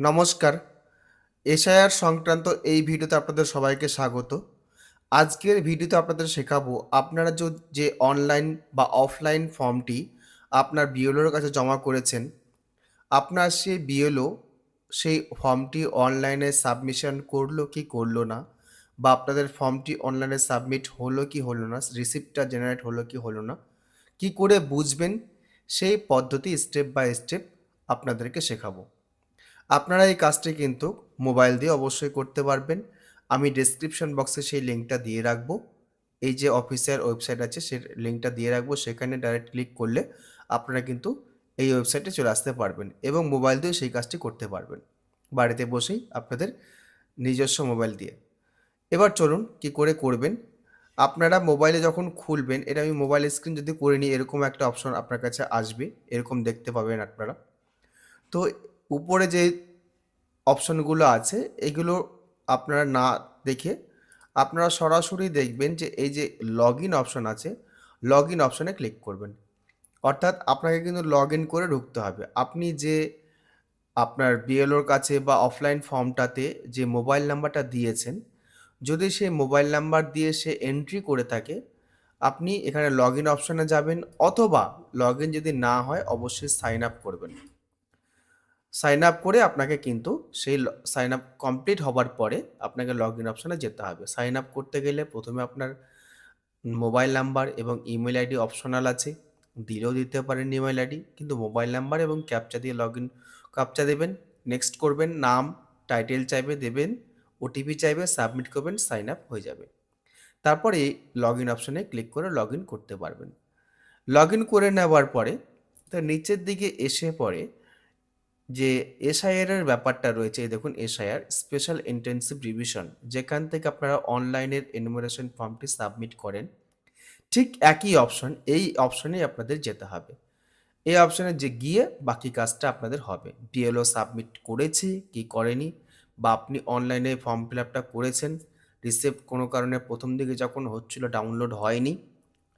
নমস্কার। এসআইআর সংক্রান্ত এই ভিডিওতে আপনাদের সবাইকে স্বাগত। আজকের ভিডিওতে আপনাদের শেখাবো, আপনারা য- অনলাইন বা অফলাইন ফর্মটি আপনার বিএলওর কাছে জমা করেছেন, আপনার সেই বিএলও সেই ফর্মটি অনলাইনে সাবমিশন করল কি করল না, বা আপনাদের ফর্মটি অনলাইনে সাবমিট হলো কি হলো না রিসিপ্টটা জেনারেট হলো কি হলো না, কি করে বুঝবেন, সেই পদ্ধতি স্টেপ বাই স্টেপ আপনাদেরকে শেখাবো। আপনারা এই কাজটি কিন্তু মোবাইল দিয়ে অবশ্যই করতে পারবেন। আমি ডেসক্রিপশন বক্সে সেই লিঙ্কটা দিয়ে রাখব। এই যে অফিসিয়াল ওয়েবসাইট আছে, সে লিঙ্কটা দিয়ে রাখব। সেখানে ডাইরেক্ট ক্লিক করলে আপনারা কিন্তু এই ওয়েবসাইটে চলে আসতে পারবেন এবং মোবাইল দিয়ে সেই কাজটি করতে পারবেন। বাড়িতে বসেই আপনাদের নিজস্ব মোবাইল দিয়ে। এবার চলুন কি করে করবেন? আপনারা মোবাইলে যখন খুলবেন, এটা আমি মোবাইল স্ক্রিন যদি করে নিই, এরকম একটা অপশন আপনার কাছে আসবে। এরকম দেখতে পাবেন আপনারা। তো উপরে যে অপশনগুলো আছে, এগুলো আপনারা না দেখে আপনারা সরাসরি দেখবেন যে এই যে লগ ইন অপশন আছে লগ ইন অপশনে ক্লিক করবেন। অর্থাৎ আপনাকে কিন্তু লগ ইন করে ঢুকতে হবে। আপনি যে আপনার বিএলওর কাছে বা অফলাইন ফর্মটাতে যে মোবাইল নাম্বারটা দিয়েছেন, যদি সেই মোবাইল নাম্বার দিয়ে সে এন্ট্রি করে থাকে, আপনি এখানে লগ ইন অপশনে যাবেন, অথবা লগ ইন যদি না হয়, অবশ্যই সাইন আপ করবেন। সাইন আপ করে আপনাকে কিন্তু সেই সাইন আপ কমপ্লিট হবার পরে আপনাকে লগ ইন অপশানে যেতে হবে। সাইন আপ করতে গেলে প্রথমে আপনার মোবাইল নাম্বার এবং ইমেল আইডি অপশনাল আছে। দিলেও দিতে পারেন ইমেল আইডি কিন্তু মোবাইল নাম্বার এবং ক্যাপচা দিয়ে লগ ইন ক্যাপচা দেবেন। নেক্সট করবেন, নাম টাইটেল চাইবে, দেবেন ওটিপি চাইবে সাবমিট করবেন সাইন আপ হয়ে যাবে। তারপরে লগ ইন অপশানে ক্লিক করে লগ ইন করতে পারবেন। লগ ইন করে নেওয়ার পরে তার নিচের দিকে এসে পরে যে এসআইআর এর ব্যাপারটা রয়েছে দেখুন এসআইআর স্পেশাল ইন্টেন্সিভ রিভিশন যেখান থেকে আপনারা অনলাইনের এনুমারেশন ফর্মটি সাবমিট করেন, ঠিক একই অপশন এই অপশনেই আপনাদের যেতে হবে। এই অপশনে যে গিয়ে বাকি কাজটা আপনাদের হবে। বিএলও সাবমিট করেছে, কি করেনি, বা আপনি অনলাইনে ফর্ম ফিল আপটা করেছেন রিসিপ্ট কোনো কারণে প্রথম দিকে যখন হচ্ছিল ডাউনলোড হয়নি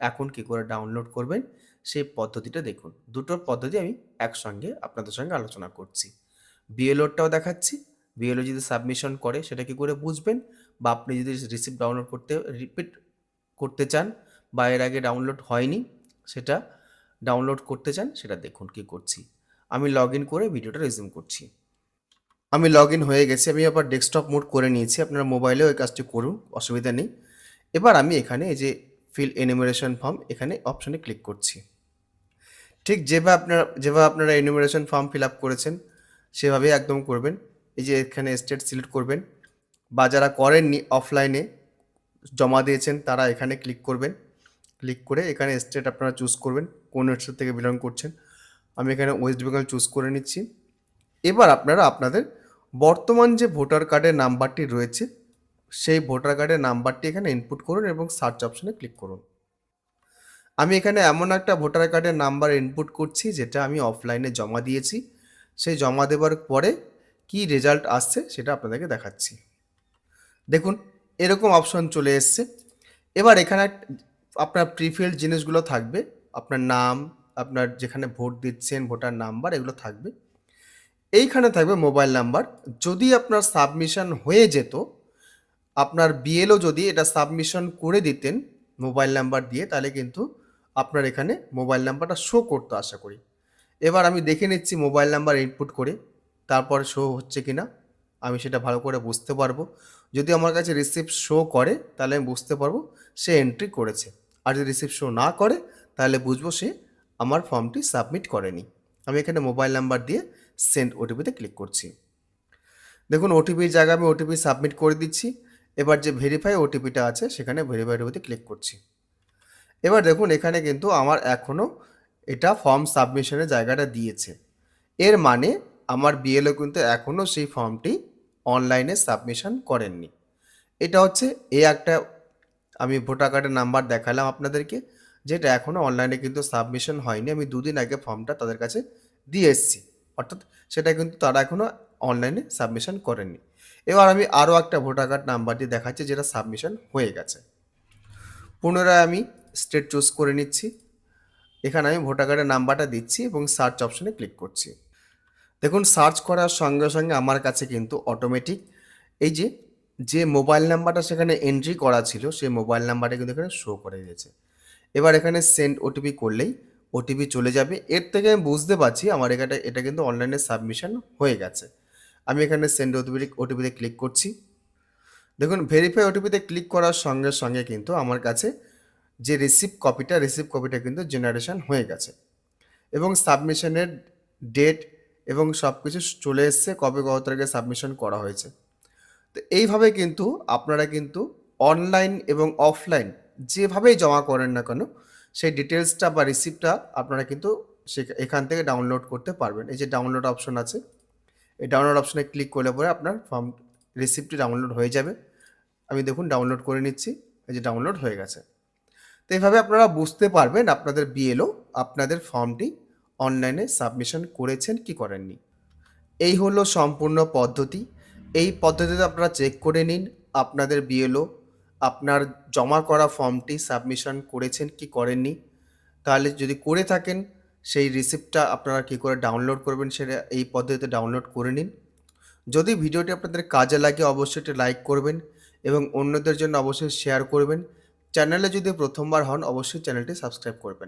এখন কি করে ডাউনলোড করবেন? সেই পদ্ধতিটা দেখুন। দুটো পদ্ধতি আমি একসঙ্গে আপনাদের সঙ্গে আলোচনা করছি। বিএলওরটাও দেখাচ্ছি। বিএলও যদি সাবমিশন করে, সেটা কি করে বুঝবেন? বা আপনি যদি রিসিপ্ট ডাউনলোড করতে রিপিট করতে চান বা এর আগে ডাউনলোড হয়নি, সেটা ডাউনলোড করতে চান, সেটা দেখুন কি করছি। আমি লগ ইন করে ভিডিওটা রেজিউম করছি। আমি লগ ইন হয়ে গেছি, আমি আবার ডেস্কটপ মোড করে নিয়েছি। আপনারা মোবাইলেও এই কাজটি করুন, অসুবিধা নেই। এবার আমি এখানে এই যে ফিল এনিমেরেশন ফর্ম এখানে অপশনে ক্লিক করছি। ঠিক যেভাবে আপনারা যেভাবে আপনারা এনিমেরেশন ফর্ম ফিল আপ করেছেন, সেভাবেই একদম করবেন। এই যে এখানে স্টেট সিলেক্ট করবেন বা যারা করেননি অফলাইনে জমা দিয়েছেন, তারা এখানে ক্লিক করবেন। ক্লিক করে এখানে স্টেট আপনারা চুজ করবেন, কোন স্টেট থেকে বিলং করছেন। আমি এখানে ওয়েস্ট বেঙ্গল চুজ করে নিচ্ছি। এবার আপনারা আপনাদের বর্তমান যে ভোটার কার্ডের নাম্বারটি রয়েছে সেই ভোটার কার্ডের নাম্বারটি এখানে ইনপুট করুন এবং সার্চ অপশনে ক্লিক করুন। আমি এখানে এমন একটা ভোটার কার্ডের নাম্বার ইনপুট করছি, যেটা আমি অফলাইনে জমা দিয়েছি। সেই জমা দেওয়ার পরে কি রেজাল্ট আসছে সেটা আপনাদেরকে দেখাচ্ছি। দেখুন, এরকম অপশন চলে এসছে। এবার এখানে আপনার প্রিফিল্ড জিনিসগুলো থাকবে। আপনার নাম, আপনার যেখানে ভোট দিচ্ছেন, ভোটার নাম্বার, এগুলো থাকবে। এইখানে থাকবে মোবাইল নাম্বার যদি আপনার সাবমিশন হয়ে যেত আপনার বিএলও যদি এটা সাবমিশন করে দিতেন মোবাইল নাম্বার দিয়ে, তাহলে কিন্তু আপনার এখানে মোবাইল নাম্বারটা শো করতো আশা করি। এবার আমি দেখে নিচ্ছি মোবাইল নাম্বার ইনপুট করে, তারপর শো হচ্ছে কি না আমি সেটা ভালো করে বুঝতে পারব। যদি আমার কাছে রিসিপ্ট শো করে, তাহলে আমি বুঝতে পারব সে এন্ট্রি করেছে। আর যদি রিসিপ্ট শো না করে, তাহলে বুঝব সে আমার ফর্মটি সাবমিট করেনি। আমি এখানে মোবাইল নাম্বার দিয়ে সেন্ড ওটিপিতে ক্লিক করছি। দেখুন ওটিপির জায়গায় আমি ওটিপি সাবমিট করে দিচ্ছি। এবার যে ভেরিফাই ওটিপিটা আছে, সেখানে ভেরিফাই ওটিপিতে ক্লিক করছি। এবার দেখুন, এখানে কিন্তু আমার এখনও এটা ফর্ম সাবমিশনের জায়গাটা দিয়েছে। এর মানে আমার বিএলও কিন্তু এখনও সেই ফর্মটি অনলাইনে সাবমিশন করেননি। এটা হচ্ছে এই একটা আমি ভোটার কার্ডের নাম্বার দেখালাম আপনাদেরকে, যেটা এখনও অনলাইনে কিন্তু সাবমিশন হয়নি। আমি দুদিন আগে ফর্মটা তাদের কাছে দিয়ে এসেছি। অর্থাৎ সেটা কিন্তু তারা এখনও অনলাইনে সাবমিশন করেননি। এবার আমি আরও একটা ভোটার কার্ড নাম্বারটি দেখাচ্ছি, যেটা সাবমিশন হয়ে গেছে। পুনরায় আমি স্টেট চুজ করে নিচ্ছি। এখানে আমি ভোটার কার্ডের নাম্বারটা দিচ্ছি এবং সার্চ অপশনে ক্লিক করছি। দেখুন সার্চ করার সঙ্গে সঙ্গে আমার কাছে কিন্তু অটোমেটিক এই যে যে মোবাইল নাম্বারটা সেখানে এন্ট্রি করা ছিল, সেই মোবাইল নাম্বারটা কিন্তু এখানে শো করে দিয়েছে। এবার এখানে সেন্ড ওটিপি করলেই ওটিপি চলে যাবে। এর থেকে আমি বুঝতে পারছি আমার এখানে এটা কিন্তু অনলাইনে সাবমিশন হয়ে গেছে। আমি এখানে সেন্ড ওটিপি ওটিপিতে ক্লিক করছি। দেখুন ভেরিফাই ওটিপিতে ক্লিক করার সঙ্গে সঙ্গে কিন্তু আমার কাছে যে রিসিপ্ট কপিটা রিসিপ্ট কপিটা কিন্তু জেনারেশন হয়ে গেছে। এবং সাবমিশনের ডেট এবং সব কিছু চলে এসছে, কবে কত তারিখে সাবমিশন করা হয়েছে। তো এইভাবে কিন্তু আপনারা কিন্তু অনলাইন এবং অফলাইন যেভাবেই জমা করেন না কেন, সেই ডিটেলসটা বা রিসিপ্টটা আপনারা কিন্তু সে এখান থেকে ডাউনলোড করতে পারবেন। এই যে ডাউনলোড অপশন আছে এই ডাউনলোড অপশনে ক্লিক করলে পরে আপনার ফর্ম রিসিপ্টটি ডাউনলোড হয়ে যাবে। আমি দেখুন ডাউনলোড করে নিচ্ছি, এই যে ডাউনলোড হয়ে গেছে। তো এইভাবে আপনারা বুঝতে পারবেন আপনাদের বিএলও আপনাদের ফর্মটি অনলাইনে সাবমিশন করেছেন কি করেননি। এই হলো সম্পূর্ণ পদ্ধতি। এই পদ্ধতিতে আপনারা চেক করে নিন আপনাদের বিএলও আপনার জমা করা ফর্মটি সাবমিশন করেছেন কি করেননি। তাহলে যদি করে থাকেন সেই রিসিপ্টটা আপনারা কী করে ডাউনলোড করবেন সেটা এই পদ্ধতিতে ডাউনলোড করে নিন। যদি ভিডিওটি আপনাদের কাজে লাগে, অবশ্যই এটি লাইক করবেন এবং অন্যদের জন্য অবশ্যই শেয়ার করবেন। চ্যানেলে যদি প্রথমবার হন, অবশ্যই চ্যানেলটি সাবস্ক্রাইব করবেন।